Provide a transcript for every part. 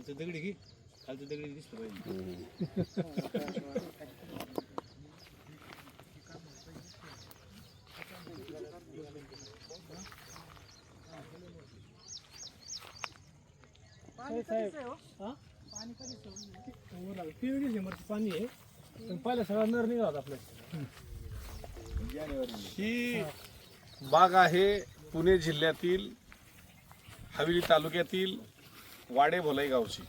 खालचं दगडी घे. खालचं दगडी दिसलं पाहिजे तेवीस डिसेंबरचं पाणी आहे. पण पहिला सगळा नर निघाला आपल्या ही बाग आहे पुणे जिल्ह्यातील हवेली तालुक्यातील वाडे भोलाई गावची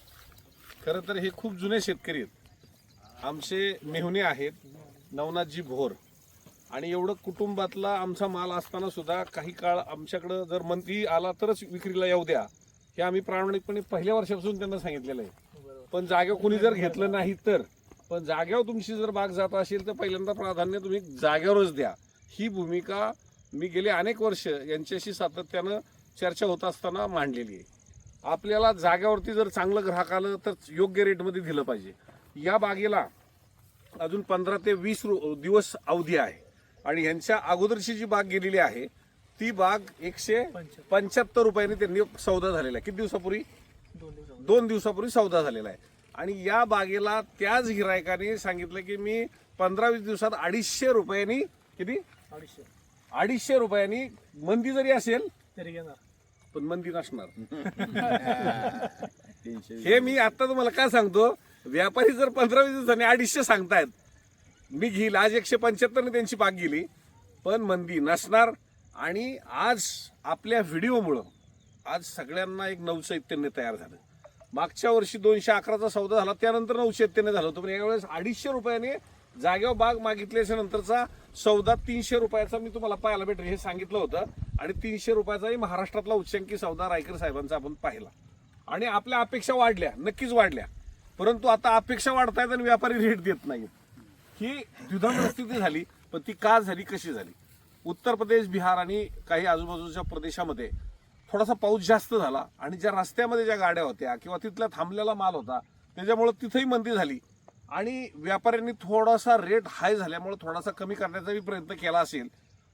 खरं तर हे खूप जुने शेतकरी आहेत. आमचे मेहुणे आहेत नवनाथजी भोर. आणि एवढं कुटुंबातला आमचा माल असताना सुद्धा काही काळ आमच्याकडं जर मंत्री आला तरच विक्रीला येऊ द्या. हे आम्ही प्रामाणिकपणे पहिल्या वर्षापासून त्यांना सांगितलेलं आहे. पण जागेवर कोणी जर घेतलं नाही तर पण जाग्यावर तुमची जर बाग जात असेल तर पहिल्यांदा प्राधान्य तुम्ही जाग्यावरच द्या. ही भूमिका मी गेले अनेक वर्ष यांच्याशी सातत्यानं चर्चा होत असताना मांडलेली आहे. आपल्याला जागेवरती जर चांगलं ग्राहक आलं तर योग्य रेटमध्ये दिलं पाहिजे. या बागेला अजून पंधरा ते वीस दिवस अवधी आहे. आणि यांच्या अगोदरची जी बाग गेलेली आहे ती बाग एकशे पंच्याहत्तर रुपयांनी त्यांनी सौदा झालेला आहे. किती दिवसापूर्वी? दोन दिवसापूर्वी सौदा झालेला आहे. आणि या बागेला त्याच गिरायकाने सांगितलं की मी पंधरा वीस दिवसात अडीचशे रुपयांनी किती? अडीचशे. अडीचशे रुपयांनी मंदी जरी असेल तरी घेणार. पण मंदी नसणार हे मी आता तुम्हाला काय सांगतो? व्यापारी जर पंधरा वीस दिवसांनी अडीचशे सांगतायत मी घेईल. आज एकशे पंच्याहत्तरने त्यांची बाग गेली. पण मंदी नसणार. आणि आज आपल्या व्हिडिओमुळं आज सगळ्यांना एक नवचैतन्य तयार झालं. मागच्या वर्षी दोनशे अकराचा सौदा झाला त्यानंतर नवचैतन्य झालं होतं. पण यावेळेस अडीचशे रुपयाने जागेवर बाग मागितल्याच्या नंतरचा सौदा तीनशे रुपयाचा मी तुम्हाला पाहायला भेटेल हे सांगितलं होतं. आणि तीनशे रुपयाचाही महाराष्ट्रातला उच्चांकी सौदा रायकर साहेबांचा आपण पाहिला. आणि आपल्या अपेक्षा वाढल्या नक्कीच वाढल्या. परंतु आता अपेक्षा वाढतायत आणि व्यापारी रेट देत नाहीत. ही द्विधा स्थिती झाली पण ती का झाली कशी झाली? उत्तर प्रदेश बिहार आणि काही आजूबाजूच्या प्रदेशामध्ये थोडासा पाऊस जास्त झाला आणि ज्या रस्त्यामध्ये ज्या गाड्या होत्या किंवा तिथला थांबलेला माल होता त्याच्यामुळे तिथेही मंदी झाली. आणि व्यापाऱ्यांनी थोडासा रेट हाय झाल्यामुळे थोडासा कमी करण्याचाही प्रयत्न केला असेल.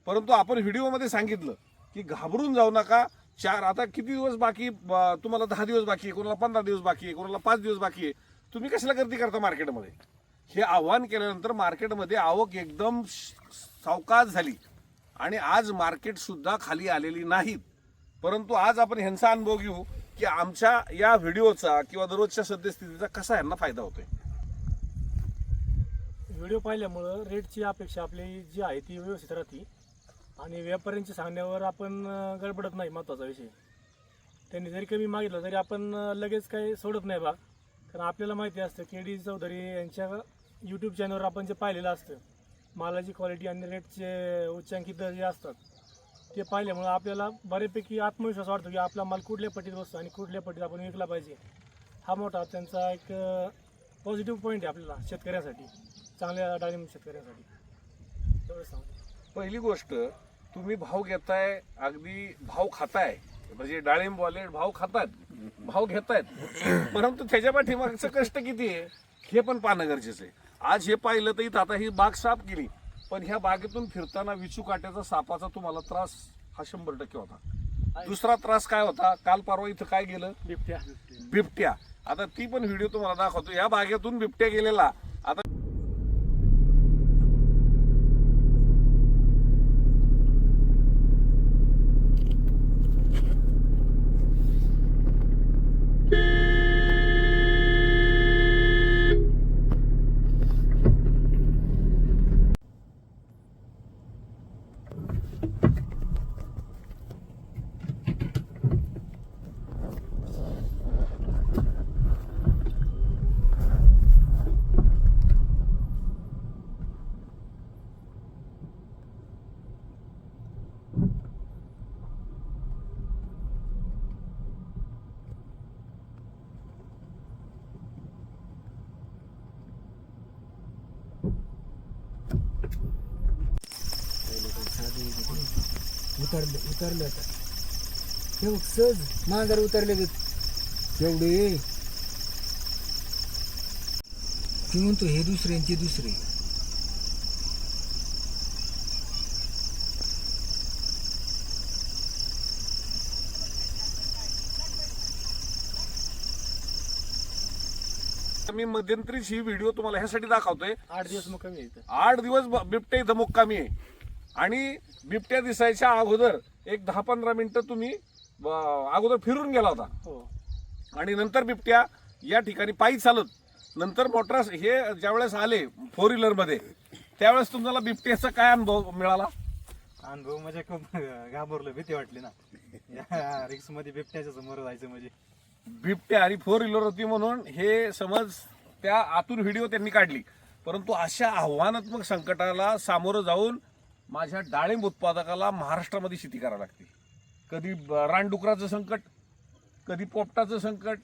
परंतु आपण व्हिडिओमध्ये सांगितलं की घाबरून जाऊ नका. चार आता किती दिवस बाकी तुम्हाला दहा दिवस बाकी आहे कोणाला पंधरा दिवस बाकी आहे कोणाला पाच दिवस बाकी आहे. तुम्ही कशाला गर्दी करता मार्केटमध्ये? हे आव्हान केल्यानंतर मार्केटमध्ये आवक एकदम सावकाश झाली. आणि आज मार्केट सुद्धा खाली आलेली नाहीत. परंतु आज आपण ह्यांचा अनुभव घेऊ की आमच्या या व्हिडिओचा किंवा दररोजच्या सद्यस्थितीचा कसा यांना फायदा होतोय. व्हिडिओ पाहिल्यामुळं रेटची अपेक्षा आपली जी आहे ती व्यवस्थित राहते. आणि व्यापाऱ्यांच्या सांगण्यावर आपण गडबडत नाही महत्त्वाचा विषय. त्यांनी जरी कमी मागितलं तरी आपण लगेच काही सोडत नाही बा. कारण आपल्याला माहिती असतं के डी चौधरी यांच्या यूट्यूब चॅनलवर आपण जे पाहिलेलं असतं मालाची क्वालिटी आणि रेटचे उच्चांकित जे असतात ते पाहिल्यामुळं आपल्याला बऱ्यापैकी आत्मविश्वास वाटतो की आपला माल कुठल्या पट्टीत बसतो आणि कुठल्या पट्टीत आपण विकला पाहिजे. हा मोठा त्यांचा एक पॉझिटिव्ह पॉईंट आहे आपल्याला शेतकऱ्यासाठी. चांगल्या डाळिंब शेतकऱ्यासाठी. सांगतो पहिली गोष्ट तुम्ही भाव घेताय अगदी भाव खाताय. म्हणजे डाळिंबवाले भाव खातात भाव घेतायत. परंतु त्याच्या पाठीमागचं कष्ट किती आहे? हे पण पाहणं गरजेचं आहे. आज हे पाहिलं तर इथं आता ही बाग साफ केली. पण ह्या बागेतून फिरताना विचू काट्याचा सापाचा तुम्हाला त्रास हा शंभर टक्के होता. दुसरा त्रास काय होता? काल परवा इथं काय गेलं? बिबट्या. बिबट्या. आता ती पण व्हिडिओ तुम्हाला दाखवतो. या बागेतून बिबट्या गेलेला आता उतरले उतरले आता. हे बघ सहज मांजर उतरले एवढे. ती म्हणतो हे दुसरे आणि ते दुसरे. मी मध्यंतरीच ही व्हिडिओ तुम्हाला ह्यासाठी दाखवतोय. आठ दिवस मग कमी येतं आठ दिवस ब- बिबट्या इथं मुक्कामी आहे. आणि बिबट्या दिसायच्या अगोदर एक दहा पंधरा मिनिटं तुम्ही अगोदर फिरून गेला होता. हो. आणि नंतर बिबट्या या ठिकाणी पायी चालत नंतर मोटर हे ज्यावेळेस आले फोर व्हीलरमध्ये त्यावेळेस तुम्हाला बिबट्याचा काय अनुभव मिळाला? अनुभव म्हणजे खूप घाबरलो भीती वाटली ना. रिक्समध्ये बिबट्याच्या समोर जायचं म्हणजे. बिबट्या आणि फोर व्हीलर होती म्हणून हे समज त्या आतून व्हिडिओ त्यांनी काढली. परंतु अशा आव्हानात्मक संकटाला सामोरं जाऊन माझ्या डाळिंब उत्पादकाला महाराष्ट्रामध्ये शेती करावी लागते कधी रानडुकराचं संकट कधी पोपटाचं संकट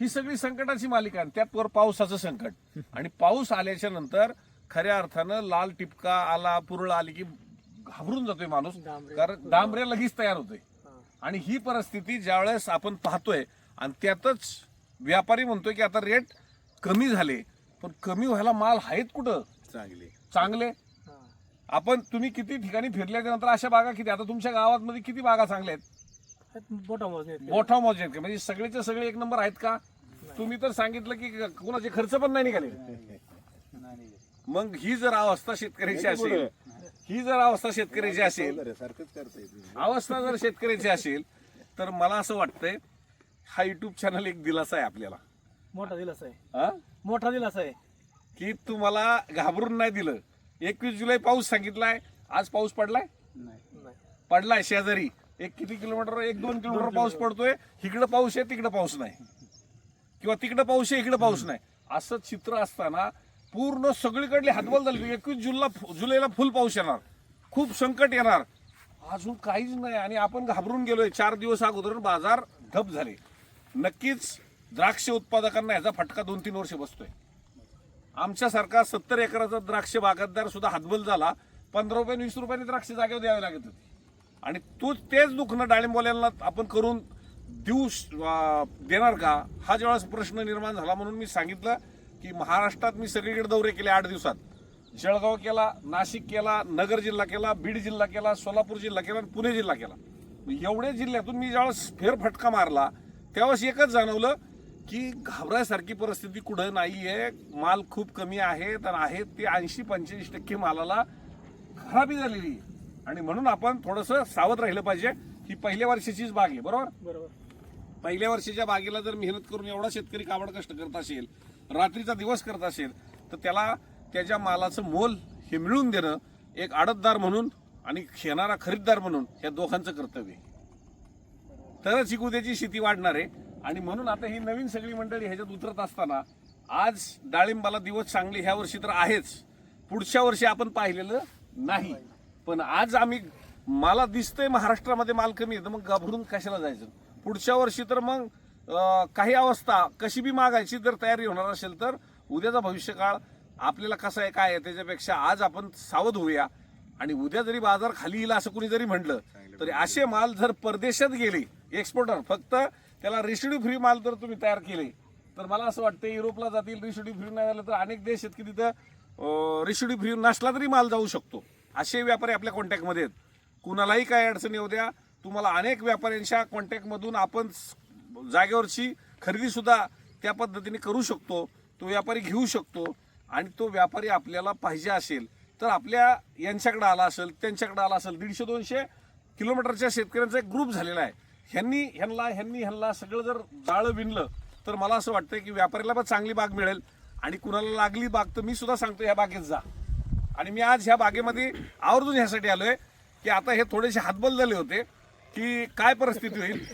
ही सगळी संकटाची मालिका आहे त्यात वर पावसाचं संकट आणि पाऊस आल्याच्यानंतर खऱ्या अर्थानं लाल टिपका आला पुरळ आली की घाबरून जातोय माणूस. कारण डांबरे लगेच तयार होतोय हा. आणि ही परिस्थिती ज्यावेळेस आपण पाहतोय आणि त्यातच व्यापारी म्हणतोय की आता रेट कमी झाले पण कमी व्हायला माल आहेत कुठं चांगली चांगले. आपण तुम्ही किती ठिकाणी फिरल्याच्या नंतर अशा बागा किती? आता तुमच्या गावात मध्ये किती बागा चांगल्या आहेत? मोठा मोज मोठा मौज आहेत का? म्हणजे सगळेचे सगळे एक नंबर आहेत का? तुम्ही तर सांगितलं की कुणाचे खर्च पण नाही निघाले. मग ही जर अवस्था शेतकऱ्याची असेल ही जर अवस्था शेतकऱ्याची असेल सारखंच करता येते अवस्था जर शेतकऱ्याची असेल तर मला असं वाटतंय हा युट्यूब चॅनल एक दिलासा आहे आपल्याला. मोठा दिलास आहे. हा? मोठा दिलास आहे. की तुम्हाला घाबरून नाही दिलं. एकवीस जुलै पाऊस सांगितलाय. आज पाऊस पडलाय? नाही. पडलाय शेजारी. एक किती किलोमीटर एक दोन किलोमीटर पाऊस पडतोय. इकडं पाऊस आहे तिकडं पाऊस नाही. किंवा तिकडं पाऊस आहे इकडं पाऊस नाही. असं चित्र असताना पूर्ण सगळीकडले हातबल झाले. एकवीस जुलला जुलैला फुल पाऊस येणार. खूप संकट येणार. अजून काहीच नाही. आणि आपण घाबरून गेलोय. चार दिवस अगोदर बाजार ठप झाले. नक्कीच द्राक्ष उत्पादकांना याचा फटका दोन तीन वर्ष बसतोय. आमच्यासारखा सत्तर एकराचा द्राक्ष बागायतदार सुद्धा हातबल झाला. पंधरा रुपये वीस रुपयाने द्राक्ष जागेवर द्यावे लागत होते. आणि तूच तेच दुखणं डाळिंबवाल्यांना आपण करून देऊ देणार का? हा ज्यावेळेस प्रश्न निर्माण झाला म्हणून मी सांगितलं की महाराष्ट्रात मी सगळीकडे दौरे केले आठ दिवसात. जळगाव केला नाशिक केला नगर जिल्हा केला बीड जिल्हा केला सोलापूर जिल्हा केला आणि पुणे जिल्हा केला. एवढ्या जिल्ह्यातून मी ज्यावेळेस फेरफटका मारला त्यावेळेस एकच जाणवलं की घाबरायसारखी परिस्थिती कुठं नाहीये. माल खूप कमी आहेत आणि आहेत ते ऐंशी पंच्याऐंशी टक्के मालाला खराबी झालेली. आहे. आणि म्हणून आपण थोडस सावध राहिलं पाहिजे. ही पहिल्या वर्षाचीच बाग आहे बरोबर? बरोबर. पहिल्या वर्षीच्या बागेला जर मेहनत करून एवढा शेतकरी काबड कष्ट करत असेल रात्रीचा दिवस करत असेल तर त्याला त्याच्या मालाचं मोल हे मिळवून देणं एक आडतदार म्हणून आणि घेणारा खरीददार म्हणून या दोघांचं कर्तव्य आहे. तरच ही उद्याची शेती वाढणार आहे. आणि म्हणून आता ही नवीन सगळी मंडळी ह्याच्यात उतरत असताना आज डाळिंबाला दिवस चांगली ह्या वर्षी तर आहेच. पुढच्या वर्षी आपण पाहिलेलं नाही. पण आज आम्ही मला दिसतंय महाराष्ट्रामध्ये माल कमी आहे तर मग घाबरून कशाला जायचं? पुढच्या वर्षी तर मग काही अवस्था कशी बी मागायची जर तयारी होणार असेल तर उद्याचा भविष्यकाळ आपल्याला कसा आहे काय आहे त्याच्यापेक्षा आज आपण सावध होऊया. आणि उद्या जरी बाजार खाली येईल असं कुणी जरी म्हटलं तरी असे माल जर परदेशात गेले एक्सपोर्टर फक्त त्याला रेशिड्यू फ्री माल जर तुम्ही तयार केले. तर मला असं वाटतं युरोपला जातील रेशिड्यू फ्री नाही झालं तर अनेक देश आहेत की तिथं रेशिड्यू फ्री नसला तरी माल जाऊ शकतो. असे व्यापारी आपल्या कॉन्टॅक्टमध्ये आहेत. कुणालाही काय अडचण येऊ द्या. तुम्हाला अनेक व्यापाऱ्यांच्या कॉन्टॅक्टमधून आपण जागेवरची खरेदीसुद्धा त्या पद्धतीने करू शकतो. तो व्यापारी घेऊ शकतो. आणि तो व्यापारी आपल्याला पाहिजे असेल तर आपल्या यांच्याकडे आला असेल त्यांच्याकडे आला असेल. दीडशे दोनशे किलोमीटरच्या शेतकऱ्यांचा एक ग्रुप झालेला आहे. ह्यांनी ह्यांना ह्यांनी ह्यांना सगळं जर जाळं विणलं तर मला असं वाटतं की व्यापाऱ्याला पण चांगली बाग मिळेल आणि कुणाला लागली बाग तर मी सुद्धा सांगतो ह्या बागेत जा. आणि मी आज ह्या बागेमध्ये आवर्जून ह्यासाठी आलोय की आता हे थोडेसे हातबल झाले होते की काय परिस्थिती होईल.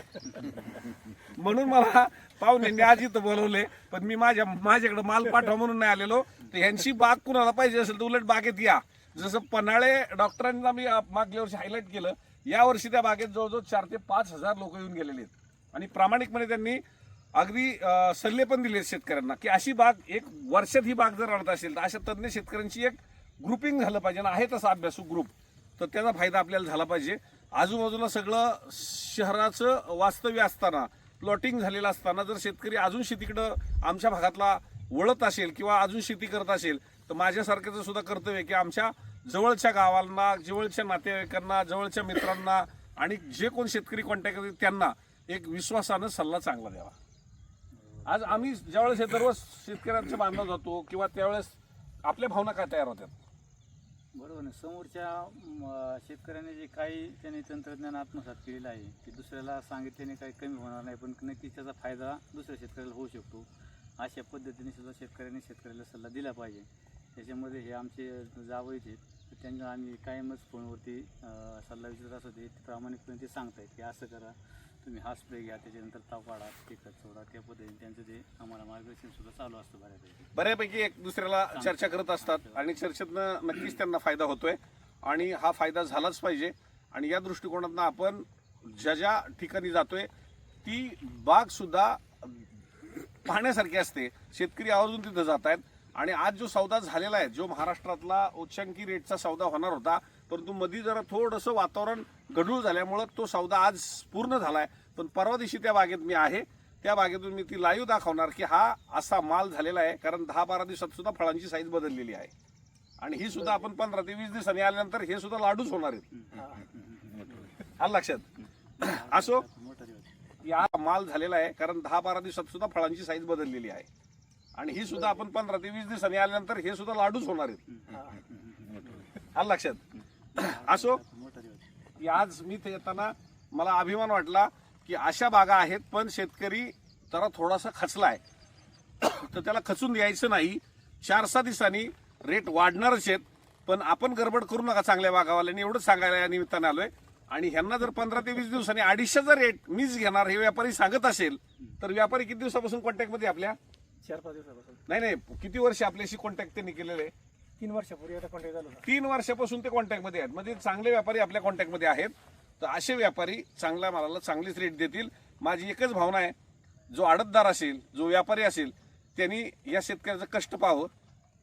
म्हणून मला पाहुण्यांनी आज इथं बोलवले पण मी माझ्या माझ्याकडे माल पाठवा म्हणून नाही आलेलो. तर ह्यांची बाग कुणाला पाहिजे असेल तर उलट बागेत या. जसं पन्हाळे डॉक्टरांना मी मागल्या वर्षी हायलाईट केलं यावर्षी त्या बागेत जवळजवळ चार ते पाच हजार लोक येऊन गेलेले आहेत. आणि प्रामाणिकपणे त्यांनी अगदी सल्ले पण दिले शेतकऱ्यांना की अशी बाग एक वर्षात ही बाग जर आणत असेल तर अशा तज्ज्ञ शेतकऱ्यांची एक ग्रुपिंग झालं पाहिजे आणि आहे तसा अभ्यासू ग्रुप तर त्याचा फायदा आपल्याला झाला पाहिजे. आजूबाजूला सगळं शहराचं वास्तव्य असताना प्लॉटिंग झालेलं असताना जर शेतकरी अजून शेतीकडं आमच्या भागातला वळत असेल किंवा अजून शेती करत असेल तर माझ्यासारख्याचं सुद्धा कर्तव्य की आमच्या जवळच्या गावांना जवळच्या नातेवाईकांना जवळच्या मित्रांना आणि जे कोण शेतकरी कॉन्टॅक्ट करतील त्यांना एक विश्वासानं सल्ला चांगला द्यावा. आज आम्ही ज्यावेळेस हे दररोज शेतकऱ्यांच्या बांधला जातो किंवा त्यावेळेस आपल्या भावना काय तयार होत्यात बरोबर ना. समोरच्या शेतकऱ्याने जे काही त्याने तंत्रज्ञान आत्मसात केलेलं आहे ते दुसऱ्याला सांगितल्याने काही कमी होणार नाही पण नक्की त्याचा फायदा दुसऱ्या शेतकऱ्याला होऊ शकतो. अशा पद्धतीने सुद्धा शेतकऱ्याने शेतकऱ्याला सल्ला दिला पाहिजे. त्याच्यामध्ये हे आमचे आहेत. तर त्यांना आम्ही कायमच फोनवरती सल्ला विचारत असतो ते प्रामाणिकपणे ते सांगतायत की असं करा तुम्ही हा स्प्रे घ्या त्याच्यानंतर ताव काढा ते खत सोडा. त्या पद्धतीने त्यांचं ते आम्हाला मार्गदर्शन सुद्धा चालू असतं बऱ्यापैकी. बऱ्यापैकी एक दुसऱ्याला चर्चा करत असतात आणि चर्चेतनं नक्कीच त्यांना फायदा होतोय. आणि हा फायदा झालाच पाहिजे. आणि या दृष्टिकोनातनं आपण ज्या ज्या ठिकाणी जातोय ती बाग सुद्धा पाहण्यासारखी असते. शेतकरी आवर्जून तिथं जात आहेत आणि आज जो सौदा झालेला आहे जो महाराष्ट्रातला उच्चांकी रेटचा सौदा होणार होता परंतु मध्ये जरा थोडंसं वातावरण गढूळ झाल्यामुळं तो सौदा आज पूर्ण झालाय. पण परवा दिवशी त्या बागेत मी आहे. त्या बागेतून मी ती लाईव्ह दाखवणार की हा असा माल झालेला आहे कारण दहा बारा दिवसात सुद्धा फळांची साईज बदललेली आहे. आणि ही सुद्धा आपण पंधरा ते वीस दिवसांनी आल्यानंतर हे सुद्धा लाडूच होणार आहेत. हा लक्षात? असो या माल झालेला आहे कारण दहा बारा दिवसात सुद्धा फळांची साईज बदललेली आहे. आणि ही सुद्धा आपण पंधरा ते वीस दिवसांनी आल्यानंतर हे सुद्धा लाडूच होणार आहेत. आलं लक्षात. असो की आज मी ते येताना मला अभिमान वाटला की अशा बागा आहेत पण शेतकरी जरा थोडासा खचलाय. तर त्याला खचून द्यायचं नाही. चार सहा दिवसांनी रेट वाढणारच आहेत पण आपण गडबड करू नका चांगल्या बागावाल्यांनी. एवढंच सांगायला या निमित्ताने आलोय. आणि ह्यांना जर पंधरा ते वीस दिवसांनी अडीचशेचा रेट मीच घेणार हे व्यापारी सांगत असेल तर व्यापारी किती दिवसापासून कॉन्टॅक्टमध्ये आपल्या? चार पाच दिवसापासून. नाही नाही किती वर्ष आपल्याशी कॉन्टॅक्ट त्यांनी केलेले? आहे तीन वर्षापूर्वी आता कॉन्टॅक्ट झाला होता. तीन वर्षापासून ते कॉन्टॅक्टमध्ये आहेत. म्हणजे चांगले व्यापारी आपल्या कॉन्टॅक्टमध्ये आहेत. तर असे व्यापारी चांगल्या मालाला चांगलीच रेट देतील. माझी एकच भावना आहे जो आडतदार असेल जो व्यापारी असेल त्यांनी या शेतकऱ्याचं कष्ट पाहावं.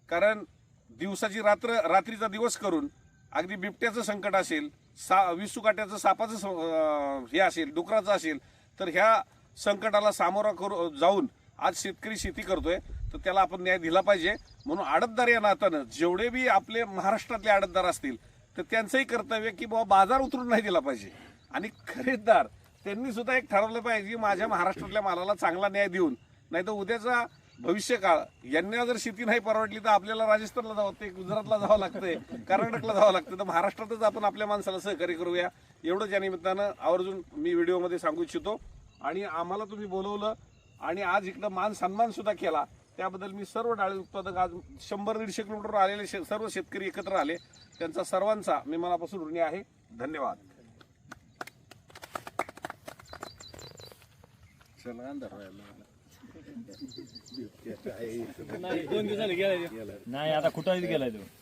कारण दिवसाची रात्र रात्रीचा दिवस करून अगदी बिबट्याचं संकट असेल सा विसुकाट्याचं सापाचं स- अं, हे असेल डुकराचं असेल तर ह्या संकटाला सामोरा करू जाऊन आज शेतकरी शेती करतोय तर त्याला आपण न्याय दिला पाहिजे. म्हणून आडतदार या नात्यानं जेवढे बी आपले महाराष्ट्रातले आडतदार असतील तर त्यांचंही कर्तव्य की बाबा बाजार उतरून नाही दिला पाहिजे. आणि खरेदीदार त्यांनी सुद्धा एक ठरवलं पाहिजे की माझ्या महाराष्ट्रातल्या मालाला चांगला न्याय देऊन नाही तर उद्याचा भविष्यकाळ यांना जर शेती नाही परवडली तर आपल्याला राजस्थानला जावं ते गुजरातला जावं लागतंय कर्नाटकला जावं लागतं तर महाराष्ट्रातच आपण आपल्या माणसाला सहकार्य करूया. एवढंच या निमित्तानं आवर्जून मी व्हिडिओमध्ये सांगू इच्छितो. आणि आम्हाला तुम्ही बोलवलं आणि आज इकडं मान सन्मान सुद्धा केला. त्याबद्दल मी सर्व डाळी उत्पादक आज शंभर दीडशे किलोमीटर आलेले शे- सर्व शेतकरी एकत्र आले. त्यांचा सर्वांचा मी मनापासून ऋणी आहे. धन्यवाद. नाही दोन दिवस झाले गेला नाही आता कुठं गेलाय तो?